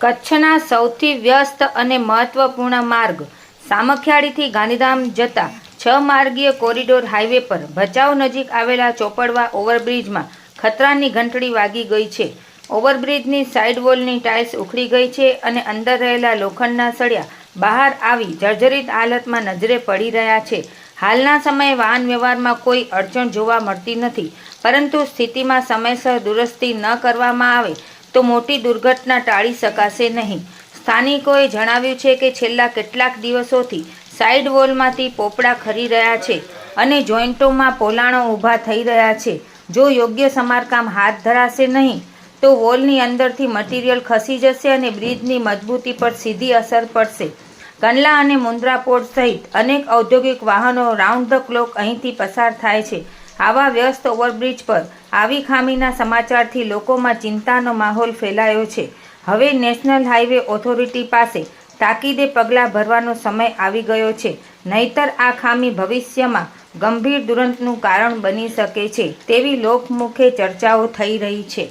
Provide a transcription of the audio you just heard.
કચ્છના સૌથી વ્યસ્ત અને મહત્વપૂર્ણ માર્ગ સામખિયાળીથી ગાંધીધામ જતા છ માર્ગીય કોરિડોર હાઈવે પર ભચાઉ નજીક આવેલા ચોપડવા ઓવરબ્રિજમાં ખતરાની ઘંટડી વાગી ગઈ છે. ઓવરબ્રિજની સાઇડ વોલની ટાઇલ્સ ઉખડી ગઈ છે અને અંદર રહેલા લોખંડના સળિયા બહાર આવી જર્જરિત હાલતમાં નજરે પડી રહ્યા છે. હાલના સમયે વાહન વ્યવહારમાં કોઈ અડચણ જોવા મળતી નથી, પરંતુ સ્થિતિમાં સમયસર દુરસ્તી ન કરવામાં આવે તો મોટી દુર્ઘટના ટાળી શકાશે નહીં. સ્થાનિકોએ જણાવ્યું છે કે છેલ્લા કેટલાક દિવસોથી સાઇડ વોલમાંથી પોપડા ખરી રહ્યા છે અને જોઈન્ટોમાં પોલાણો ઊભા થઈ રહ્યા છે. જો યોગ્ય સમારકામ હાથ ધરાશે નહીં, તો વોલની અંદરથી મટીરિયલ ખસી જશે અને બ્રિજની મજબૂતી પર સીધી અસર પડશે. કંડલા અને મુન્દ્રા પોર્ટ સહિત અનેક ઔદ્યોગિક વાહનો રાઉન્ડ ધ ક્લોક અહીંથી પસાર થાય છે. આવા વ્યસ્ત ઓવરબ્રિજ પર આવી ખામીના સમાચારથી લોકોમાં ચિંતાનો માહોલ ફેલાયો છે. હવે નેશનલ હાઈવે ઓથોરિટી પાસે તાકીદે પગલાં ભરવાનો સમય આવી ગયો છે. નહીતર આ ખામી ભવિષ્યમાં ગંભીર દુરંતનું કારણ બની શકે છે તેવી લોકમુખે ચર્ચાઓ થઈ રહી છે.